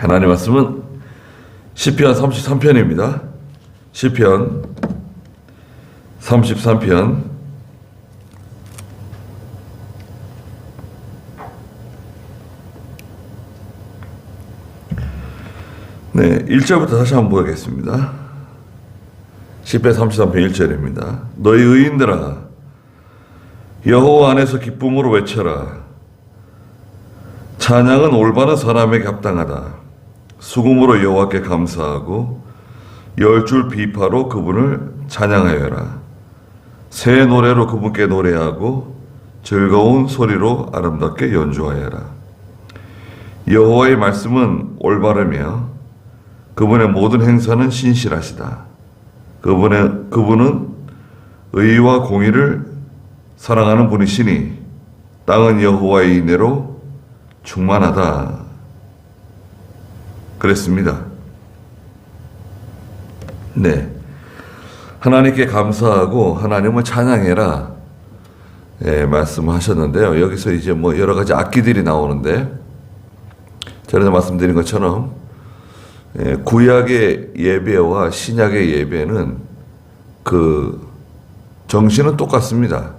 하나님 말씀은 시편 33편입니다. 시편 33편 네, 1절부터 다시 한번 보겠습니다. 시편 33편 1절입니다. 너희 의인들아 여호와 안에서 기쁨으로 외쳐라 찬양은 올바른 사람에게 합당하다. 수금으로 여호와께 감사하고 열 줄 비파로 그분을 찬양하여라. 새 노래로 그분께 노래하고 즐거운 소리로 아름답게 연주하여라. 여호와의 말씀은 올바르며 그분의 모든 행사는 신실하시다. 그분의 그분은 의와 공의를 사랑하는 분이시니 땅은 여호와의 인애로 충만하다. 그랬습니다. 네. 하나님께 감사하고 하나님을 찬양해라. 예, 말씀하셨는데요. 여기서 이제 뭐 여러 가지 악기들이 나오는데, 전에 말씀드린 것처럼, 예, 구약의 예배와 신약의 예배는 그 정신은 똑같습니다.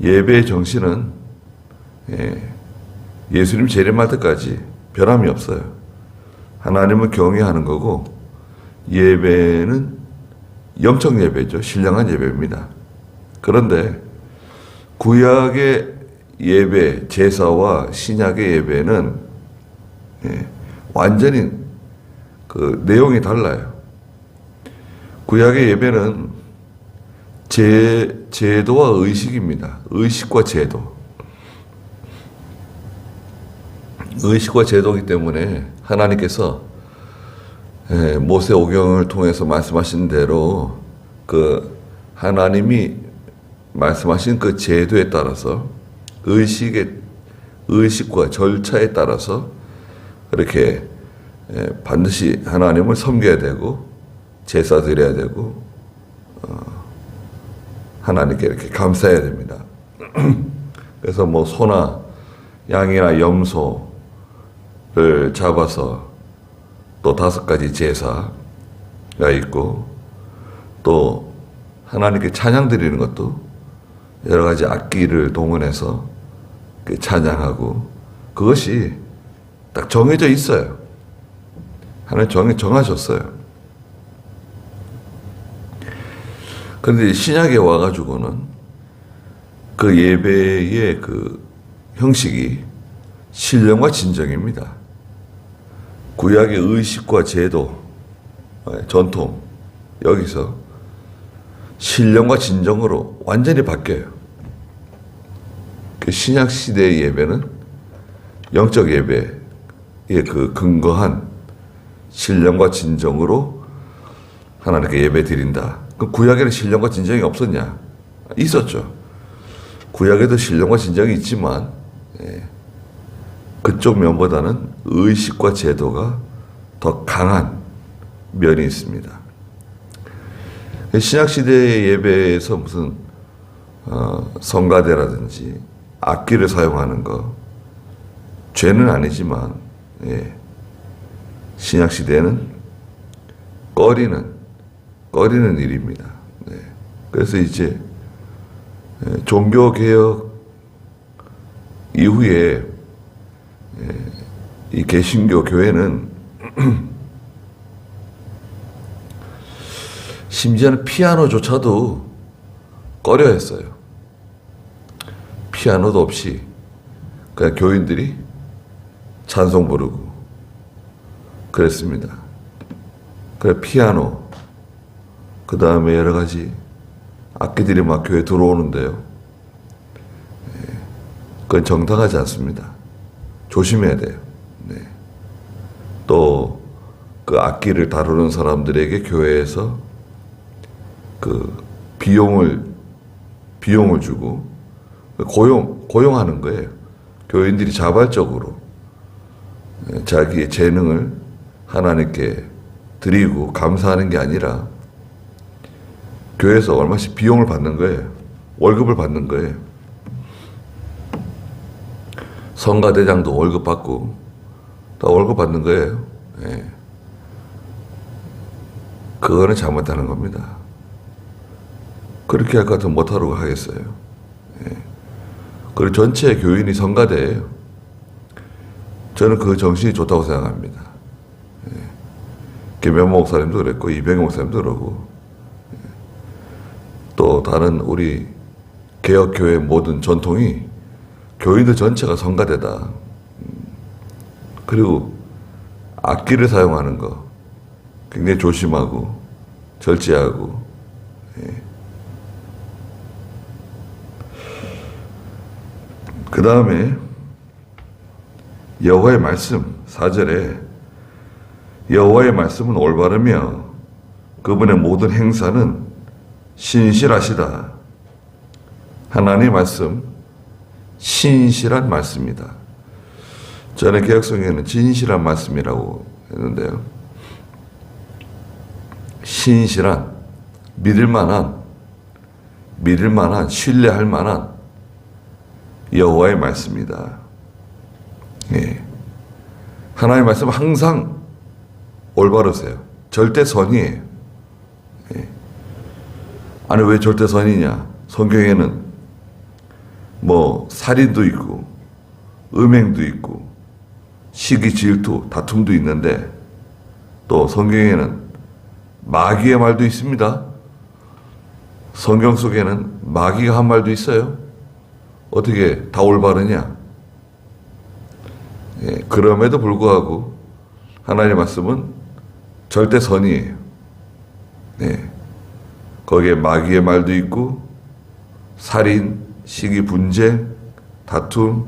예배의 정신은 예, 예수님 재림할 때까지 변함이 없어요. 하나님을 경외하는 거고 예배는 영적 예배죠. 신령한 예배입니다. 그런데 구약의 예배, 제사와 신약의 예배는 예, 완전히 그 내용이 달라요. 구약의 예배는 제, 제도와 의식입니다. 의식과 제도. 의식과 제도이기 때문에 하나님께서 예, 모세 오경을 통해서 말씀하신 대로 그 하나님이 말씀하신 그 제도에 따라서 의식의 의식과 절차에 따라서 그렇게 예, 반드시 하나님을 섬겨야 되고 제사 드려야 되고 어, 하나님께 이렇게 감사해야 됩니다. 그래서 뭐 소나 양이나 염소 를 잡아서 또 다섯 가지 제사가 있고 또 하나님께 찬양 드리는 것도 여러 가지 악기를 동원해서 그 찬양하고 그것이 딱 정해져 있어요. 하나님 정해 정하셨어요. 그런데 신약에 와가지고는 그 예배의 그 형식이 신령과 진정입니다. 구약의 의식과 제도, 전통, 여기서 신령과 진정으로 완전히 바뀌어요. 그 신약 시대의 예배는 영적 예배의 그 근거한 신령과 진정으로 하나님께 예배 드린다. 그 구약에는 신령과 진정이 없었냐? 있었죠. 구약에도 신령과 진정이 있지만 예, 그쪽 면보다는 의식과 제도가 더 강한 면이 있습니다. 신약 시대의 예배에서 무슨 어, 성가대라든지 악기를 사용하는 거 죄는 아니지만 예, 신약 시대에는 꺼리는 꺼리는 일입니다. 네. 그래서 이제 예, 종교 개혁 이후에 예, 이 개신교 교회는 심지어는 피아노조차도 꺼려 했어요. 피아노도 없이 그냥 교인들이 찬송 부르고 그랬습니다. 그래 피아노 그 다음에 여러 가지 악기들이 막 교회 들어오는데요. 예, 그건 정당하지 않습니다. 조심해야 돼요. 네. 또 그 악기를 다루는 사람들에게 교회에서 그 비용을 비용을 주고 고용 고용하는 거예요. 교인들이 자발적으로 예, 자기의 재능을 하나님께 드리고 감사하는 게 아니라 교회에서 얼마씩 비용을 받는 거예요. 월급을 받는 거예요. 성가대장도 월급 받고 다 월급 받는 거예요. 예. 그거는 잘못하는 겁니다. 그렇게 할 것 같으면 못하라고 하겠어요. 예. 그리고 전체 교인이 성가대예요. 저는 그 정신이 좋다고 생각합니다. 예. 김현모 목사님도 그랬고 이병희 목사님도 그러고 예. 또 다른 우리 개혁교회 모든 전통이 교인들 전체가 성가대다. 음. 그리고 악기를 사용하는 거 굉장히 조심하고 절제하고 그 다음에 여호와의 말씀 4절에 여호와의 말씀은 올바르며 그분의 모든 행사는 신실하시다. 하나님의 말씀 신실한 말씀이다. 전에 개혁성에는 진실한 말씀이라고 했는데요. 신실한, 믿을 만한, 믿을 만한, 신뢰할 만한 여호와의 말씀이다. 예. 하나님의 말씀은 항상 올바르세요. 절대 선이에요. 예. 아니 왜 절대 선이냐? 성경에는 뭐 살인도 있고 음행도 있고 시기 질투 다툼도 있는데 또 성경에는 마귀의 말도 있습니다. 성경 속에는 마귀가 한 말도 있어요. 어떻게 다 올바르냐? 예, 그럼에도 불구하고 하나님의 말씀은 절대 선이에요. 네. 거기에 마귀의 말도 있고 살인, 시기, 분쟁, 다툼,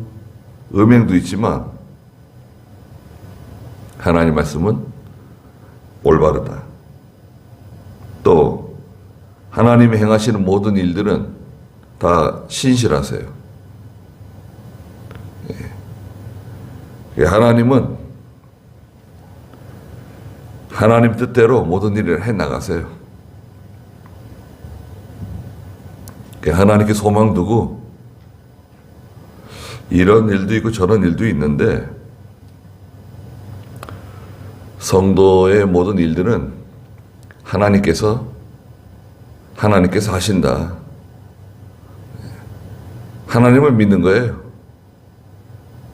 음행도 있지만 하나님 말씀은 올바르다. 또 하나님이 행하시는 모든 일들은 다 신실하세요. 예. 하나님은 하나님 뜻대로 모든 일을 해 나가세요. 하나님께 소망 두고 이런 일도 있고 저런 일도 있는데 성도의 모든 일들은 하나님께서 하나님께서 하신다. 하나님을 믿는 거예요.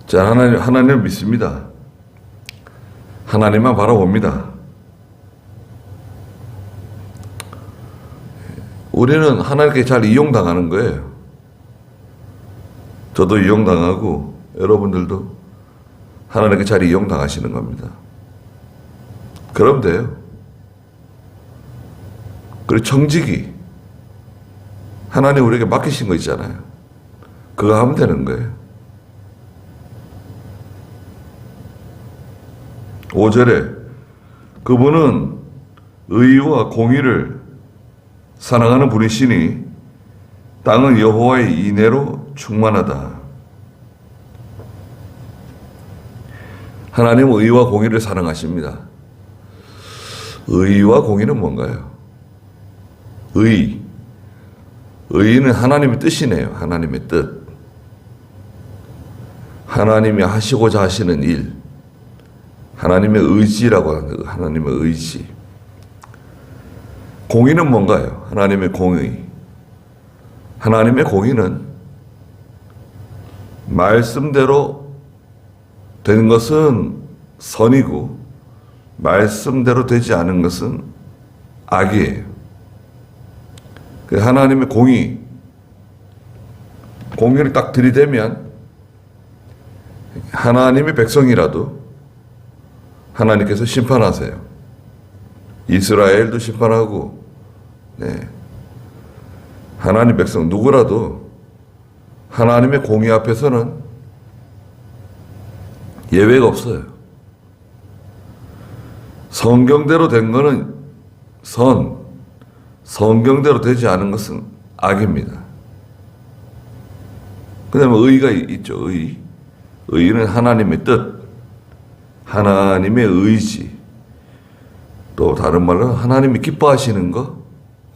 자, 하나님, 하나님을 믿습니다. 하나님만 바라봅니다. 우리는 하나님께 잘 이용당하는 거예요. 저도 이용당하고 여러분들도 하나님께 잘 이용당하시는 겁니다. 그럼 돼요. 그리고 청지기 하나님 우리에게 맡기신 거 있잖아요. 그거 하면 되는 거예요. 5절에 그분은 의와 공의를 사랑하는 분이시니 땅은 여호와의 인애로 충만하다. 하나님은 의와 공의를 사랑하십니다. 의와 공의는 뭔가요? 의. 의는 하나님의 뜻이네요. 하나님의 뜻. 하나님이 하시고자 하시는 일. 하나님의 의지라고 하는 거, 하나님의 의지. 공의는 뭔가요? 하나님의 공의. 하나님의 공의는 말씀대로 되는 것은 선이고 말씀대로 되지 않은 것은 악이에요. 그 하나님의 공의, 공의를 딱 들이대면 하나님의 백성이라도 하나님께서 심판하세요. 이스라엘도 심판하고, 네. 하나님 백성 누구라도 하나님의 공의 앞에서는 예외가 없어요. 성경대로 된 거는 선, 성경대로 되지 않은 것은 악입니다. 그 다음에 의가 있죠, 의. 의는 하나님의 뜻, 하나님의 의지, 또 다른 말로 하나님이 기뻐하시는 거,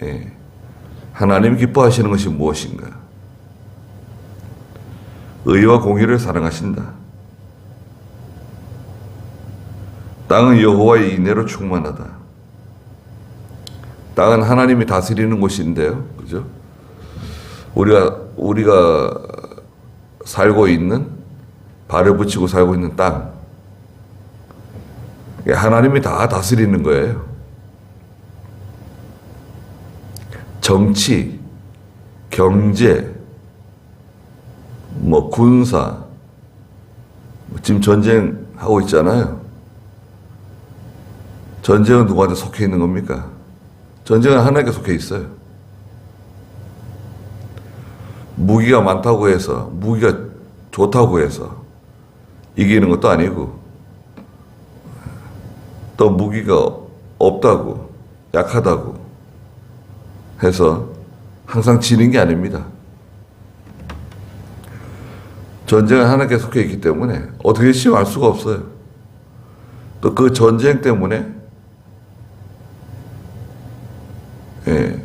예. 하나님이 기뻐하시는 것이 무엇인가? 의와 공의를 사랑하신다. 땅은 여호와의 인애로 충만하다. 땅은 하나님이 다스리는 곳인데요. 그죠? 우리가 우리가 살고 있는 발을 붙이고 살고 있는 땅. 하나님이 다 다스리는 거예요. 정치, 경제, 뭐 군사, 뭐 지금 전쟁 하고 있잖아요. 전쟁은 누구한테 속해 있는 겁니까? 전쟁은 하나님께 속해 있어요. 무기가 많다고 해서, 무기가 좋다고 해서 이기는 것도 아니고, 또 무기가 없다고, 약하다고 해서 항상 지는 게 아닙니다. 전쟁은 하나님께 속해 있기 때문에 어떻게 시험할 수가 없어요. 또 그 전쟁 때문에 예,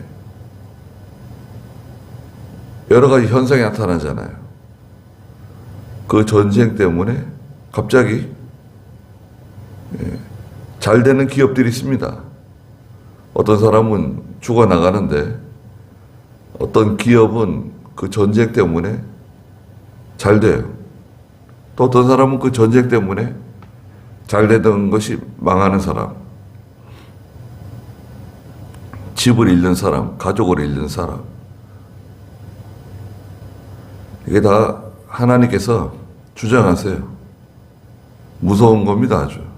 여러 가지 현상이 나타나잖아요. 그 전쟁 때문에 갑자기 예, 잘 되는 기업들이 있습니다. 어떤 사람은 죽어 나가는데 어떤 기업은 그 전쟁 때문에 잘 돼요. 또 어떤 사람은 그 전쟁 때문에 잘 되던 것이 망하는 사람. 집을 잃는 사람, 가족을 잃는 사람. 이게 다 하나님께서 주장하세요. 무서운 겁니다, 아주.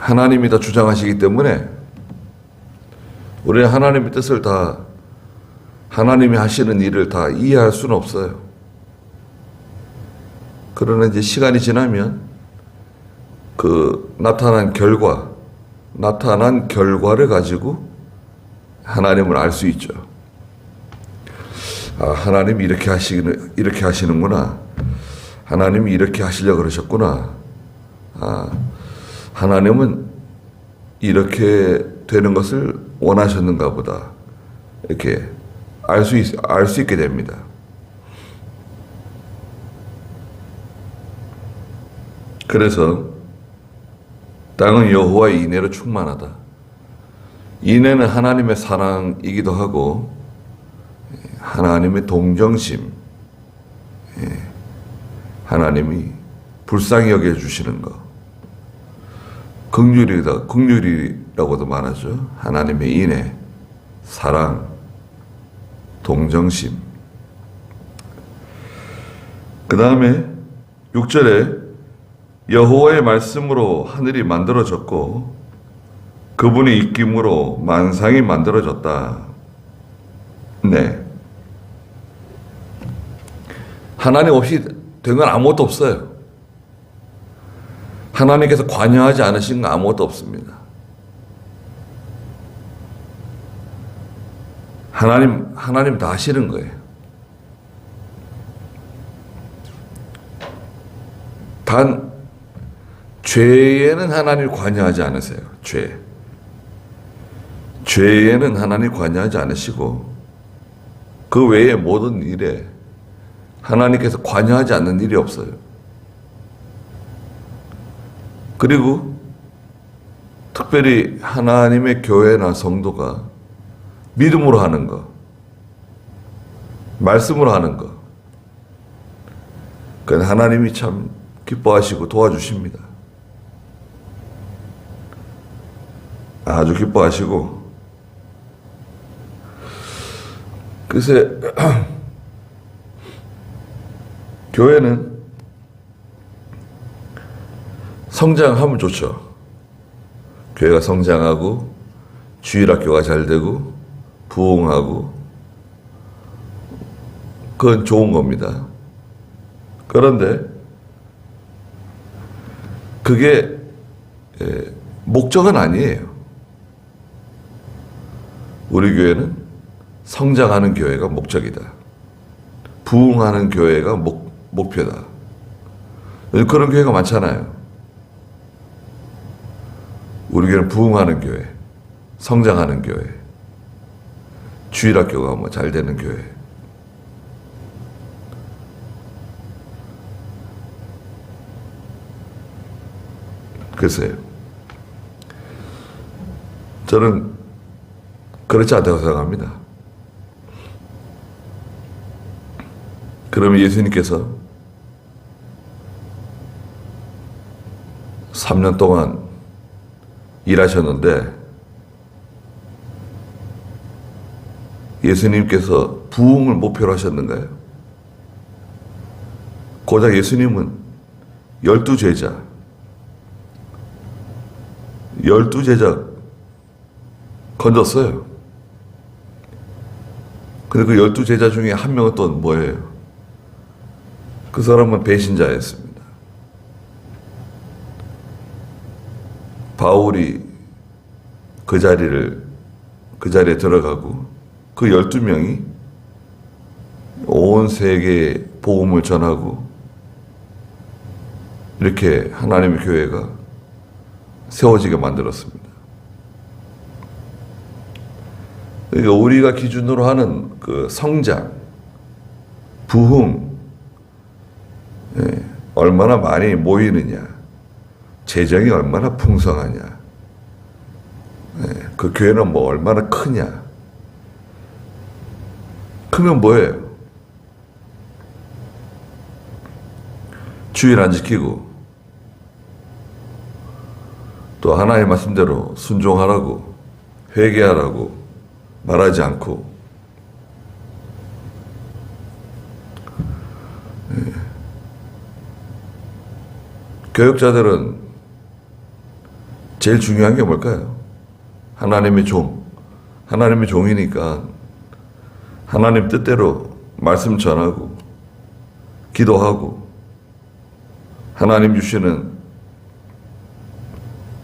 하나님이 다 주장하시기 때문에 우리는 하나님의 뜻을 다 하나님이 하시는 일을 다 이해할 수는 없어요. 그러나 이제 시간이 지나면 그 나타난 결과, 나타난 결과를 가지고 하나님을 알 수 있죠. 아, 하나님이 이렇게 하시는, 이렇게 하시는구나. 하나님이 이렇게 하시려고 그러셨구나. 아, 하나님은 이렇게 되는 것을 원하셨는가 보다. 이렇게 알 수, 알 수 있게 됩니다. 그래서 땅은 여호와의 인애로 충만하다. 인애는 하나님의 사랑이기도 하고 하나님의 동정심, 예, 하나님이 불쌍히 여겨 주시는 것, 긍휼이다, 긍휼이라고도 말하죠. 하나님의 인애, 사랑, 동정심. 그 다음에 6절에 여호와의 말씀으로 하늘이 만들어졌고 그분의 입김으로 만상이 만들어졌다. 네. 하나님 없이 된 건 아무것도 없어요. 하나님께서 관여하지 않으신 건 아무것도 없습니다. 하나님, 하나님 다 하시는 거예요. 단, 죄에는 하나님 관여하지 않으세요. 죄. 죄에는 하나님 관여하지 않으시고, 그 외의 모든 일에 하나님께서 관여하지 않는 일이 없어요. 그리고 특별히 하나님의 교회나 성도가 믿음으로 하는 거, 말씀으로 하는 거, 그건 하나님이 참 기뻐하시고 도와주십니다. 아주 기뻐하시고, 글쎄, 교회는 성장하면 좋죠. 교회가 성장하고, 주일학교가 잘 되고, 부흥하고, 그건 좋은 겁니다. 그런데, 그게, 에, 목적은 아니에요. 우리 교회는 성장하는 교회가 목적이다. 부흥하는 교회가 목, 목표다. 그런 교회가 많잖아요. 우리 교회는 부흥하는 교회, 성장하는 교회, 주일학교가 뭐 잘 되는 교회. 글쎄요. 저는 그렇지 않다고 생각합니다. 그러면 예수님께서 3년 동안 일하셨는데 예수님께서 부흥을 목표로 하셨는가요? 고작 예수님은 열두 제자, 열두 제자 건졌어요. 근데 그 열두 제자 중에 한 명은 또 뭐예요? 그 사람은 배신자였습니다. 바울이 그 자리를 그 자리에 들어가고 그 12명이 온 세계에 복음을 전하고 이렇게 하나님의 교회가 세워지게 만들었습니다. 그러니까 우리가 기준으로 하는 그 성장, 부흥, 예, 얼마나 많이 모이느냐, 재정이 얼마나 풍성하냐, 예, 그 교회는 뭐 얼마나 크냐, 크면 뭐예요? 주일 안 지키고 또 하나의 말씀대로 순종하라고 회개하라고 말하지 않고 예. 교육자들은 제일 중요한 게 뭘까요? 하나님의 종. 하나님의 종이니까 하나님 뜻대로 말씀 전하고 기도하고 하나님 주시는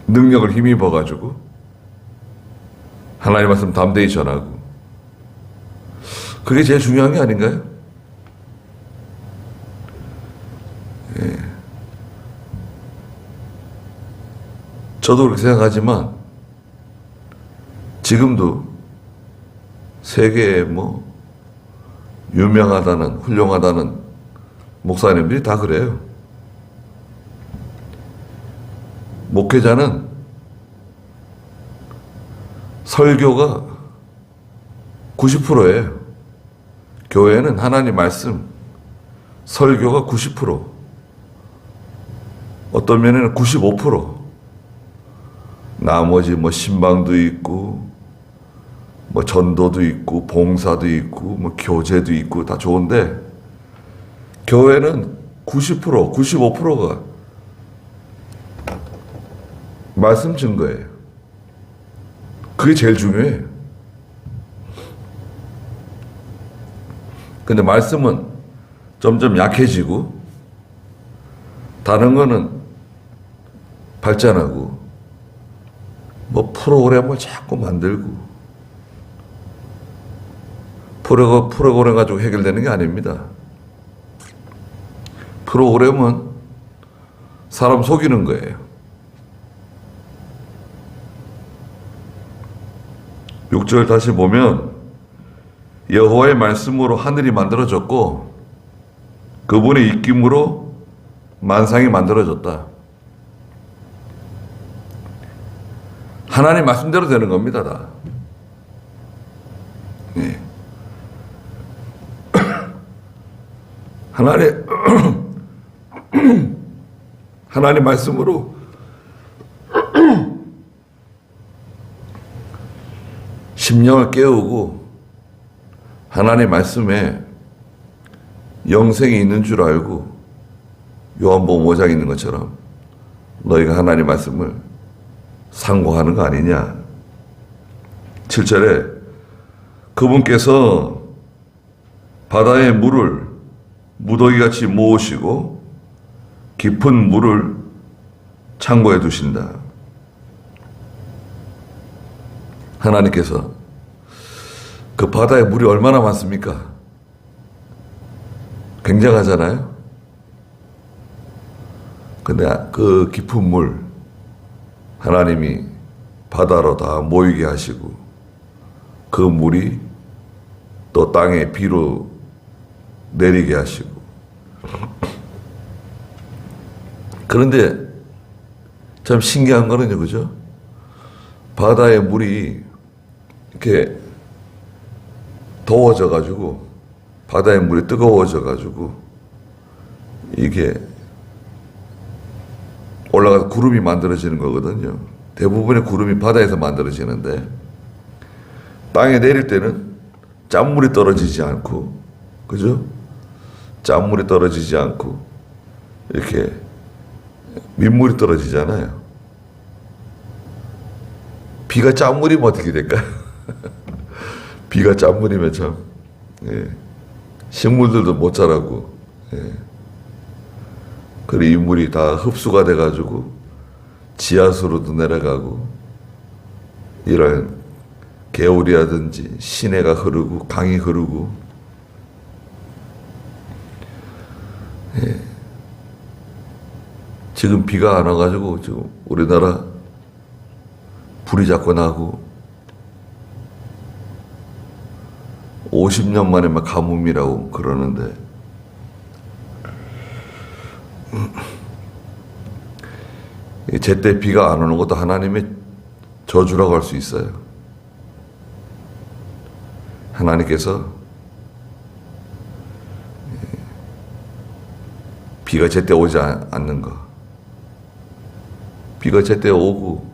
능력을 힘입어 가지고 하나님 말씀 담대히 전하고 그게 제일 중요한 게 아닌가요? 저도 그렇게 생각하지만 지금도 세계에 뭐 유명하다는 훌륭하다는 목사님들이 다 그래요. 목회자는 설교가 90%예요. 교회는 하나님 말씀, 설교가 90%, 어떤 면에는 95%, 나머지 뭐 신방도 있고, 뭐 전도도 있고, 봉사도 있고, 뭐 교제도 있고, 다 좋은데, 교회는 90%, 95%가 말씀 증거예요. 그게 제일 중요해요. 근데 말씀은 점점 약해지고, 다른 거는 발전하고, 뭐 프로그램을 자꾸 만들고, 프로, 프로그램 가지고 해결되는 게 아닙니다. 프로그램은 사람 속이는 거예요. 6절 다시 보면 여호와의 말씀으로 하늘이 만들어졌고 그분의 입김으로 만상이 만들어졌다. 하나님 말씀대로 되는 겁니다, 다. 네. 하나님 하나님 말씀으로 심령을 깨우고 하나님 말씀에 영생이 있는 줄 알고 요한복음 5장에 있는 것처럼 너희가 하나님 말씀을 상고하는 거 아니냐. 7절에 그분께서 바다의 물을 무더기 같이 모으시고 깊은 물을 창고에 두신다. 하나님께서 그 바다에 물이 얼마나 많습니까? 굉장하잖아요? 근데 그 깊은 물, 하나님이 바다로 다 모이게 하시고, 그 물이 또 땅에 비로 내리게 하시고. 그런데 참 신기한 거는요, 그죠? 바다의 물이 이렇게 더워져 가지고 바다의 물이 뜨거워져 가지고 이게 올라가서 구름이 만들어지는 거거든요. 대부분의 구름이 바다에서 만들어지는데 땅에 내릴 때는 짠물이 떨어지지 않고 그죠? 짠물이 떨어지지 않고 이렇게 민물이 떨어지잖아요. 비가 짠물이면 어떻게 될까요? 비가 짠물이면 참 예. 식물들도 못 자라고 예. 그리고 이 물이 다 흡수가 돼가지고 지하수로도 내려가고 이런 개울이라든지 시내가 흐르고 강이 흐르고 예. 지금 비가 안 와가지고 지금 우리나라 불이 자꾸 나고 50년 만에 막 가뭄이라고 그러는데 이 제때 비가 안 오는 것도 하나님의 저주라고 할 수 있어요. 하나님께서 비가 제때 오지 않- 않는 거. 비가 제때 오고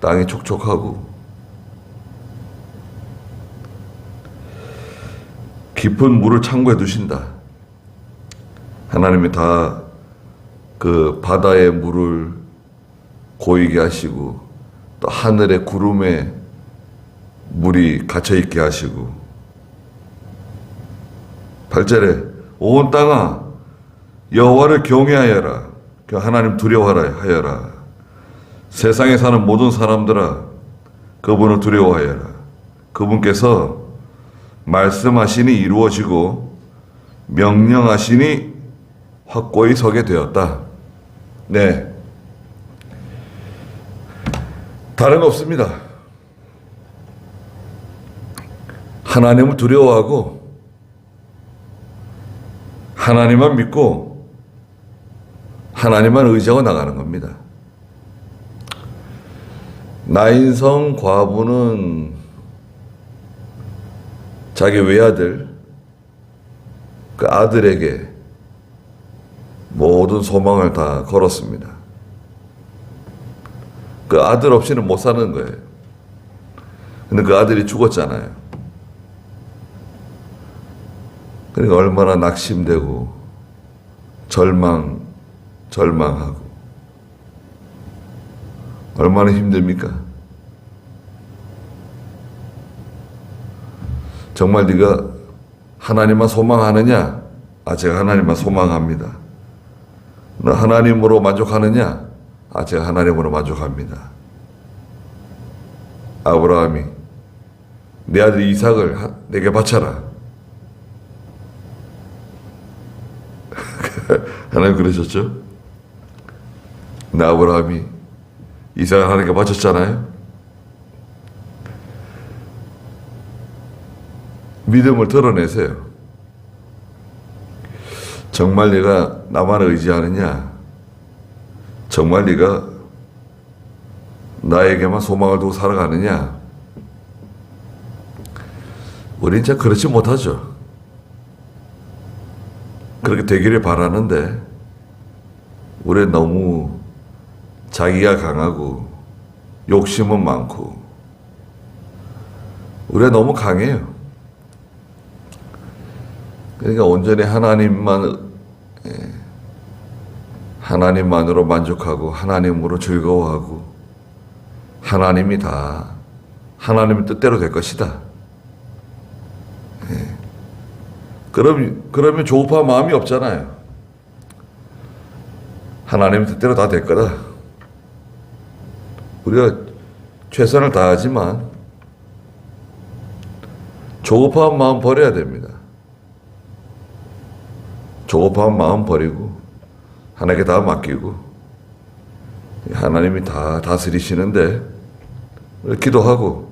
땅이 촉촉하고 깊은 물을 창고에 두신다. 하나님이 다 그 바다의 물을 고이게 하시고 또 하늘의 구름에 물이 갇혀 있게 하시고. 8절에 온 땅아 여호와를 경외하여라. 그 하나님 두려워하라 하여라. 세상에 사는 모든 사람들아 그분을 두려워하여라. 그분께서 말씀하시니 이루어지고 명령하시니 확고히 서게 되었다. 네. 다른 거 없습니다. 하나님을 두려워하고 하나님만 믿고 하나님만 의지하고 나가는 겁니다. 나인성 과부는 자기 외아들 그 아들에게 모든 소망을 다 걸었습니다. 그 아들 없이는 못 사는 거예요. 근데 그 아들이 죽었잖아요. 그러니까 얼마나 낙심되고 절망, 절망하고 얼마나 힘듭니까? 정말 네가 하나님만 소망하느냐? 아, 제가 하나님만 소망합니다. 너 하나님으로 만족하느냐? 아, 제가 하나님으로 만족합니다. 아브라함이 내 아들 이삭을 하- 내게 바쳐라. 하나님 그러셨죠? 근데 아브라함이 이삭을 하나님께 바쳤잖아요. 믿음을 드러내세요. 정말 네가 나만 의지하느냐? 정말 네가 나에게만 소망을 두고 살아가느냐? 우린 진짜 그렇지 못하죠. 그렇게 되기를 바라는데 우리는 너무 자기가 강하고 욕심은 많고 우리가 너무 강해요. 그러니까 온전히 하나님만 예, 하나님만으로 만족하고 하나님으로 즐거워하고 하나님이 다 하나님의 뜻대로 될 것이다. 예. 그럼 그러면 조급한 마음이 없잖아요. 하나님의 뜻대로 다 될 거다. 우리가 최선을 다하지만 조급한 마음 버려야 됩니다. 조급한 마음 버리고 하나님께 다 맡기고 하나님이 다 다스리시는데 기도하고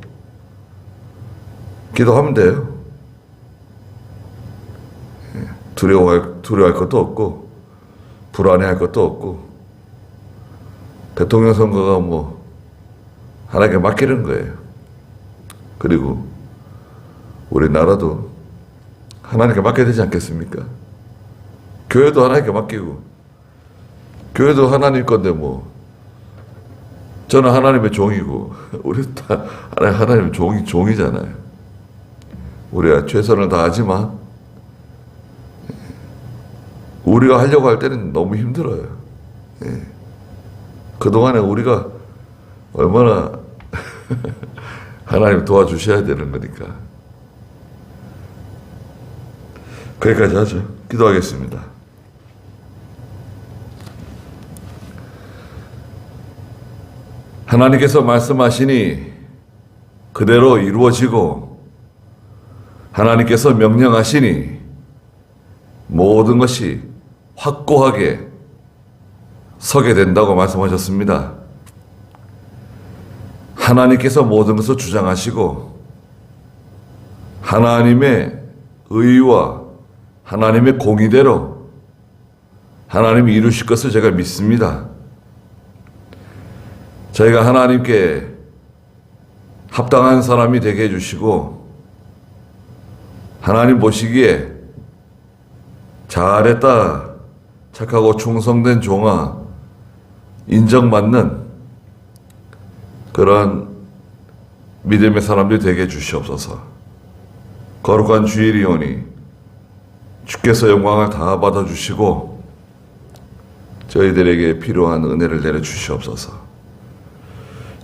기도하면 돼요. 예, 두려워할 두려워할 것도 없고 불안해할 것도 없고 대통령 선거가 뭐 하나님께 맡기는 거예요. 그리고 우리나라도 하나님께 맡겨야 되지 않겠습니까? 교회도 하나님께 맡기고 교회도 하나님 건데 뭐 저는 하나님의 종이고 우리 다 하나님 종이 종이잖아요. 우리가 최선을 다하지만 우리가 하려고 할 때는 너무 힘들어요. 예. 그 동안에 우리가 얼마나 하나님 도와주셔야 되는 거니까. 거기까지 하죠. 기도하겠습니다. 하나님께서 말씀하시니 그대로 이루어지고 하나님께서 명령하시니 모든 것이 확고하게 서게 된다고 말씀하셨습니다. 하나님께서 모든 것을 주장하시고 하나님의 의와 하나님의 공의대로 하나님이 이루실 것을 제가 믿습니다. 저희가 하나님께 합당한 사람이 되게 해주시고 하나님 보시기에 잘했다 착하고 충성된 종아 인정받는 그런 믿음의 사람들이 되게 해주시옵소서. 거룩한 주일이오니 주께서 영광을 다 받아주시고 저희들에게 필요한 은혜를 내려주시옵소서